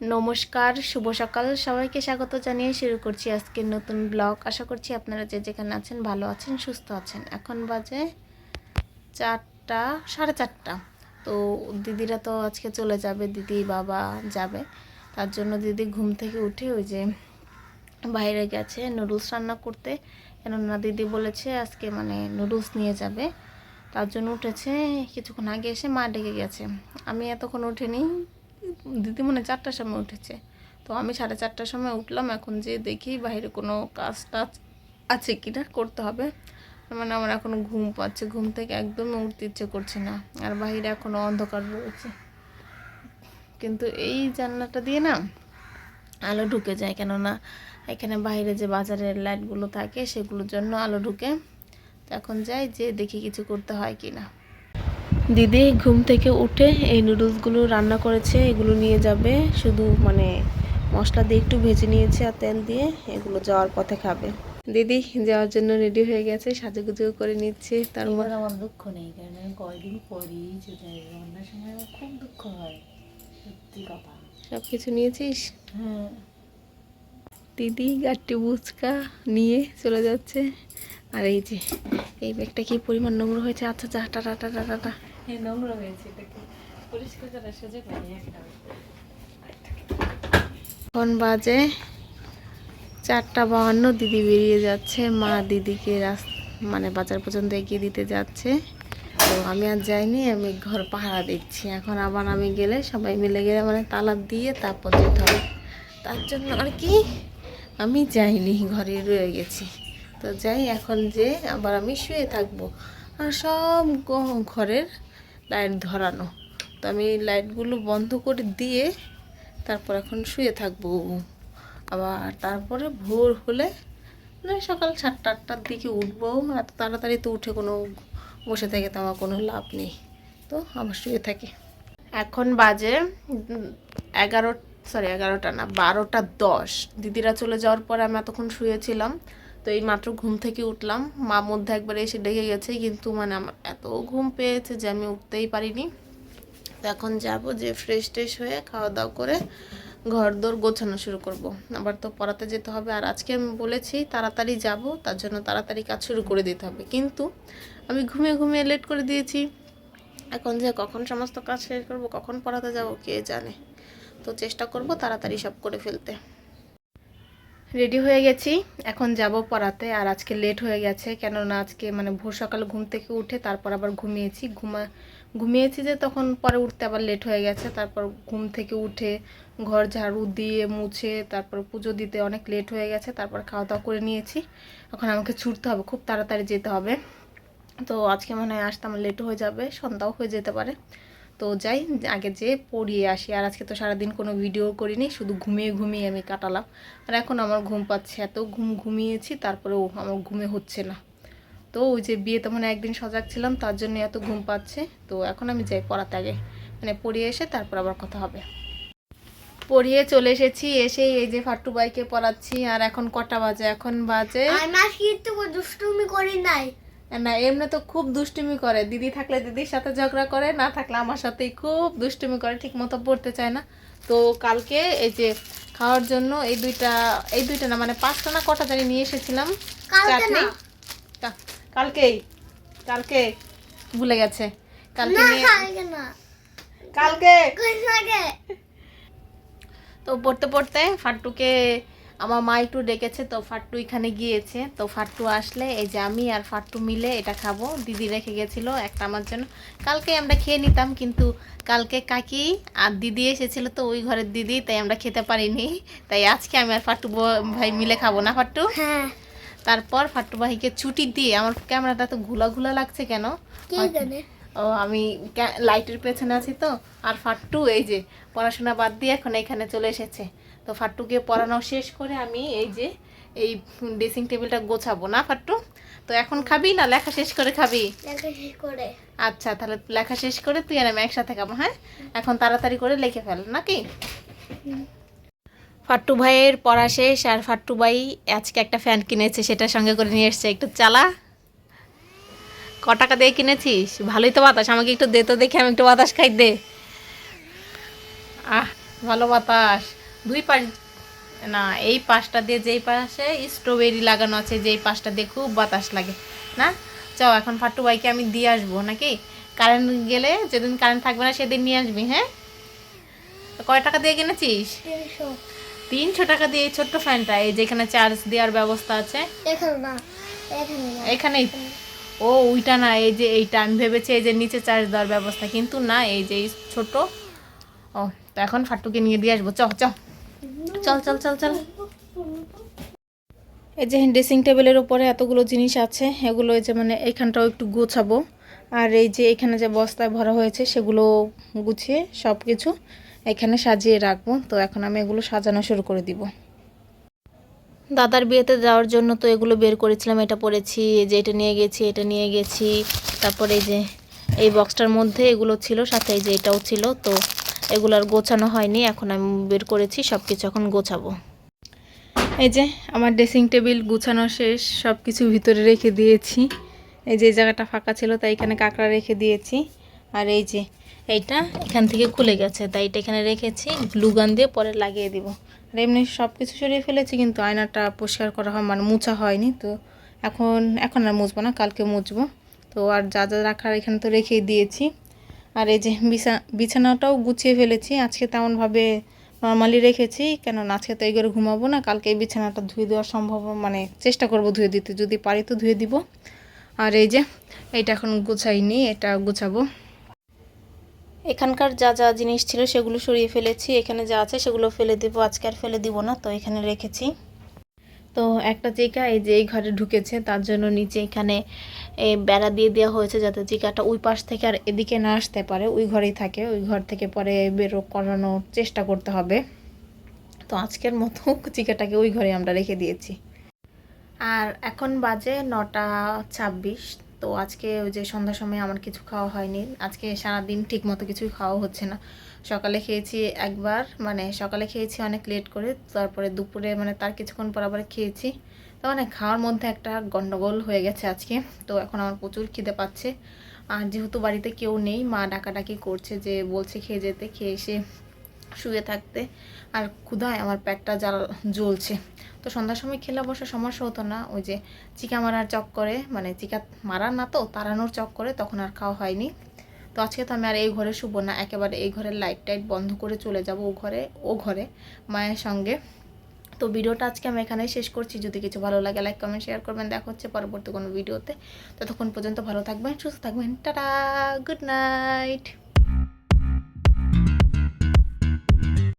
নমস্কার, শুভ সকাল। সবাইকে স্বাগত জানিয়ে শুরু করছি আজকের নতুন ব্লগ। আশা করছি আপনারা যে যেখানে আছেন ভালো আছেন, সুস্থ আছেন। এখন বাজে চারটা, সাড়ে চারটা। তো দিদিরা তো আজকে চলে যাবে, দিদি, বাবা যাবে। তার জন্য দিদি ঘুম থেকে উঠে ওই যে বাইরে গেছে নুডলস রান্না করতে। কেননা দিদি বলেছে আজকে মানে নুডলস নিয়ে যাবে। তার জন্য উঠেছে, কিছুক্ষণ আগে এসে মা ডেকে গেছে। আমি এতক্ষণ উঠিনি দিদি মনে চারটার সময় উঠেছে। তো আমি সাড়ে চারটার সময় উঠলাম। এখন যে দেখি বাইরে কোনো কাজ টাজ আছে কিনা, করতে হবে। মানে আমার এখনও ঘুম পাচ্ছে, ঘুম থেকে একদমই উঠতে ইচ্ছে করছে না। আর বাইরে এখনও অন্ধকার রয়েছে। কিন্তু এই জানলাটা দিয়ে না আলো ঢুকে যায়। কেননা এখানে বাইরে যে বাজারের লাইটগুলো থাকে, সেগুলোর জন্য আলো ঢুকে। এখন যাই যে দেখি কিছু করতে হয় কি না দিদি ঘুম থেকে উঠে এই নুডলসগুলো রান্না করেছে এগুলো নিয়ে যাবে। শুধু মানে মশলা দিয়ে একটু ভেজে নিয়েছে আর তেল দিয়ে এগুলো যাওয়ার পথে খাবে। দিদি যাওয়ার জন্য রেডি হয়ে গেছে সাজুগুজু করে নিচ্ছে তার এবার আমার দুঃখ নেই কারণ আমি কয়দিন পরই যাই রান্নার সময় আমার খুব দুঃখ হয় সত্যি কথা। সব কিছু নিয়েছিস? হ্যাঁ। দিদি গাট্টি বুচকা নিয়ে চলে যাচ্ছে। আর এই যে এই ব্যাগটা কি পরিমাণ নোংরা হয়েছে? আচ্ছা যা টাটা টাটা টাটা। নোংরা হয়েছে, এটাকে পরিষ্কার করার সুযোগ নেই এখন বাজে চারটা বাহান্ন, দিদি বেরিয়ে যাচ্ছে, মা দিদিকে রাস মানে বাজার পর্যন্ত এগিয়ে দিতে যাচ্ছে। তো আমি আর যাইনি, আমি ঘর পাহারা দিচ্ছি। এখন আবার আমি গেলে সবাই মিলে গেলে মানে তালা দিয়ে তারপর যেতে হবে। তার জন্য আর কি? আমি যাইনি, ঘরে রয়ে গেছি। তো যাই, এখন যে আবার আমি শুয়ে থাকব। আর সব ঘরের লাইট ধরানো। তো আমি লাইটগুলো বন্ধ করে দিয়ে তারপর এখন শুয়ে থাকব। আবার তারপরে ভোর হলে মানে সকাল সাতটা আটটার দিকে উঠবো। এত তাড়াতাড়ি তো উঠে কোনো বসে থেকে তো আমার কোনো লাভ নেই। তো আবার শুয়ে থাকি। এখন বাজে এগারো সরি এগারোটা না, বারোটা দশ। দিদিরা চলে যাওয়ার পরে আমি এতক্ষণ শুয়েছিলাম। তো এই মাত্র ঘুম থেকে উঠলাম। মা মধ্যে একবার এসে ডেকে গেছে, কিন্তু মানে আমার এত ঘুম পেয়েছে যে আমি উঠতেই পারিনি। তো এখন যাব যে ফ্রেশ ট্রেশ হয়ে খাওয়া দাওয়া করে ঘর দোর গোছানো শুরু করব। আবার তো পড়াতে যেতে হবে, আর আজকে আমি বলেছি তাড়াতাড়ি যাব, তার জন্য তাড়াতাড়ি কাজ শুরু করে দিতে হবে। কিন্তু আমি ঘুমিয়ে ঘুমিয়ে লেট করে দিয়েছি। এখন যে কখন সমস্ত কাজ শেষ করব, কখন পড়াতে যাব কে জানে। তো চেষ্টা করব তাড়াতাড়ি সব করে ফেলতে। রেডি হয়ে গেছি। এখন যাব পড়াতে। আর আজকে লেট হয়ে গেছে। কেননা আজকে মানে ভোর সকাল ঘুম থেকে উঠে তারপর আবার ঘুমিয়েছি। ঘুমা, ঘুমিয়েছি যে তখন পরে উঠতে আবার লেট হয়ে গেছে। তারপর ঘুম থেকে উঠে ঘর ঝাড়ু দিয়ে মুছে তারপর পুজো দিতে অনেক লেট হয়ে গেছে। তারপর খাওয়া দাওয়া করে নিয়েছি। এখন আমাকে ছুটতে হবে। খুব তাড়াতাড়ি যেতে হবে। তো আজকে মনে হয় আসতে আমার লেট হয়ে যাবে। সন্ধ্যাও হয়ে যেতে পারে। তো যাই, আগে যে পড়িয়ে আসি। আর আজকে তো সারাদিন কোনো ভিডিও করিনি, শুধু ঘুমিয়ে ঘুমিয়ে আমি কাটালাম। আর এখন আমার ঘুম পাচ্ছে এত, ঘুম ঘুমিয়েছি তারপরেও আমার ঘুমে হচ্ছে না। তো ওই যে বিয়েতে মানে একদিন সজাগ ছিলাম, তার জন্য এত ঘুম পাচ্ছে। তো এখন আমি যাই পড়াতে আগে। মানে পড়িয়ে এসে তারপর আবার কথা হবে। পড়িয়ে চলে এসেছি এসে এই যে ফাট্টু বাইকে পড়াচ্ছি। আর এখন কটা বাজে? এখন বাজে দুষ্টুমি করি নাই। না এমনি তো খুব দুষ্টুমি করে। দিদি থাকলে দিদির সাথে ঝগড়া করে না থাকলে আমার সাথেই খুব দুষ্টুমি করে ঠিক মতো পড়তে চায় না। তো কালকে এই যে খাওয়ার জন্য এই দুইটা এই দুইটা না মানে পাঁচটা না কটা জানি নিয়ে এসেছিলাম। কালকে চাটনি। কালকেই কালকে ভুলে গেছে। কালকে কালকে তো পড়তে পড়তে ফাট্টুকে আমার মা একটু ডেকেছে তো ফাট্টু এখানে গিয়েছে। তো ফাট্টু আসলে এই যে আমি আর ফাট্টু মিলে এটা খাব। দিদি রেখে গেছিল একটা আমার জন্য। কালকে আমরা খেয়ে নিতাম কিন্তু কালকে কাকি আর দিদি এসেছিল তো ওই ঘরের দিদি তাই আমরা খেতে পারিনি। তাই আজকে আমি আর ফাট্টু ভাই মিলে খাব না ফাট্টু? হ্যাঁ। তারপর ফাট্টু ভাইকে ছুটি দিয়ে আমার ক্যামেরাটা তো ঘোলা ঘোলা লাগছে কেন? ও আমি লাইটের পেছনে আছি তো। আর ফাট্টু এই যে পড়াশোনা বাদ দিয়ে এখন এখানে চলে এসেছে। তো ফাট্টুকে পড়ানো শেষ করে আমি এই যে এই ড্রেসিং টেবিলটা গোছাবো না ফাট্টু? তো এখন খাবি না লেখা শেষ করে খাবি? শেষ করে। আচ্ছা তাহলে লেখা শেষ করে তুই আর আমি একসাথে খাব হ্যাঁ? এখন তাড়াতাড়ি করে লিখে ফেল নাকি? ফাট্টু ভাইয়ের পড়া শেষ আর ফাট্টু ভাই আজকে একটা ফ্যান কিনেছে সেটা সঙ্গে করে নিয়ে এসছে। একটু চালা। ক টাকা দিয়ে কিনেছিস? ভালোই তো বাতাস আমাকে একটু দে তো দেখে আমি একটু বাতাস খাই দে। আহ ভালো বাতাস। দুই পাশ না এই পাশটা দিয়ে যেই পাশে স্ট্রবেরি লাগানো আছে যেই পাশটা দিয়ে খুব বাতাস লাগে না? চাও এখন ফাট্টু ভাইকে আমি দিয়ে আসব নাকি? কারেন্ট গেলে যেদিন কারেন্ট থাকবে না সেদিন নিয়ে আসবি হ্যাঁ? কয় টাকা দিয়ে কিনেছিস? তিনশো। টাকা দিয়ে এই ছোট্ট ফ্যানটা এই যেখানে চার্জ দেওয়ার ব্যবস্থা আছে? এখানেই? ও ওইটা না এই যে এইটা আমি ভেবেছি এই যে নিচে চার্জ দেওয়ার ব্যবস্থা কিন্তু না এই যে ছোট ও তো এখন ফাট্টুকে নিয়ে দিয়ে আসব। চ চ চল চল চল চল। এই যে ড্রেসিং টেবিলের উপরে এতগুলো জিনিস আছে, এগুলো এই যে মানে এইখানটাও একটু গোছাবো। আর এই যে এখানে যে বস্তায় ভরা হয়েছে, সেগুলো গুছিয়ে সব কিছু এখানে সাজিয়ে রাখব। তো এখন আমি এগুলো সাজানো শুরু করে দিব। দাদার বিয়েতে যাওয়ার জন্য তো এগুলো বের করেছিলাম। এটা পরেছি যে এটা নিয়ে গেছি, এটা নিয়ে গেছি। তারপরে এই যে এই বক্সটার মধ্যে এগুলো ছিল, সাথে এই যে এটাও ছিল। তো এগুলো আর গোছানো হয়নি, এখন আমি বের করেছি সব কিছু এখন গোছাবো। এই যে আমার ড্রেসিং টেবিল গুছানো শেষ সব কিছু ভিতরে রেখে দিয়েছি। এই যে জায়গাটা ফাঁকা ছিল, তাই এখানে কাঁকড়া রেখে দিয়েছি। আর এই যে এইটা এখান থেকে খুলে গেছে, তাই এটা এখানে রেখেছি গ্লু গান দিয়ে পরে লাগিয়ে দিব। আর এমনি সব কিছু সরিয়ে ফেলেছি, কিন্তু আয়নাটা পরিষ্কার করা হয় মানে মোছা হয়নি, তো এখন এখন আর মুছবো না, কালকে মুছবো। তো আর যা যা রাখার এখানে তো রেখেই দিয়েছি। আর এই যে বিছা, বিছানাটাও গুছিয়ে ফেলেছি। আজকে তেমনভাবে নর্মালি রেখেছি কেন আজকে তো ঘরে ঘুমাবো না, কালকে এই বিছানাটা ধুয়ে দেওয়া সম্ভব মানে চেষ্টা করব ধুয়ে দিতে, যদি পারি তো ধুয়ে দিব। আর এই যে, এটা এখন গুছাইনি এটা গুছাবো। এখানকার যা যা জিনিস ছিল সেগুলো সরিয়ে ফেলেছি, এখানে যা আছে সেগুলো ফেলে দেবো, আজকে আর ফেলে দিব না, তো এখানে রেখেছি। তো একটা চিকা এই যে এই ঘরে ঢুকেছে, তার জন্য নিচে এখানে এই বেড়া দিয়ে দেওয়া হয়েছে যাতে চিকাটা ওই পাশ থেকে আর এদিকে না আসতে পারে, ওই ঘরেই থাকে, ওই ঘর থেকে পরে বেরো করানোর চেষ্টা করতে হবে। তো আজকের মতো চিকাটাকে ওই ঘরে আমরা রেখে দিয়েছি। আর এখন বাজে নটা ছাব্বিশ। তো আজকে ওই যে সন্ধ্যার সময় আমার কিছু খাওয়া হয়নি। আজকে সারাদিন ঠিক মতো কিছুই খাওয়া হচ্ছে না। সকালে খেয়েছি একবার মানে সকালে খেয়েছি অনেক লেট করে, তারপরে দুপুরে মানে তার কিছুক্ষণ পর আবার খেয়েছি। তো মানে খাওয়ার মধ্যে একটা গন্ডগোল হয়ে গেছে আজকে। তো এখন আমার প্রচুর খিদে পাচ্ছে। আর যেহেতু বাড়িতে কেউ নেই, মা ডাকাডাকি করছে যে বলছে খেয়ে যেতে, খেয়ে এসে শুয়ে থাকতে। আর ক্ষুধায় আমার পেটটা জ্বাল, জ্বলছে। তো সন্ধ্যার সময় খেলে অবশ্য সমস্যা হতো না। ওই যে চিকা মারার চক্করে মানে চিকা মারার না তো, তাড়ানোর চক্করে তখন আর খাওয়া হয়নি। তো আজকে তো আমি আর এই ঘরে শুবো না। একেবারে এই ঘরের লাইট টাইট বন্ধ করে চলে যাব ও ঘরে ও ঘরে, মায়ের সঙ্গে। তো ভিডিওটা আজকে আমি এখানেই শেষ করছি। যদি কিছু ভালো লাগে লাইক কমেন্ট শেয়ার করবেন। দেখা হচ্ছে পরবর্তী কোনো ভিডিওতে। ততক্ষণ পর্যন্ত ভালো থাকবেন, সুস্থ থাকবেন। টাটা! Good night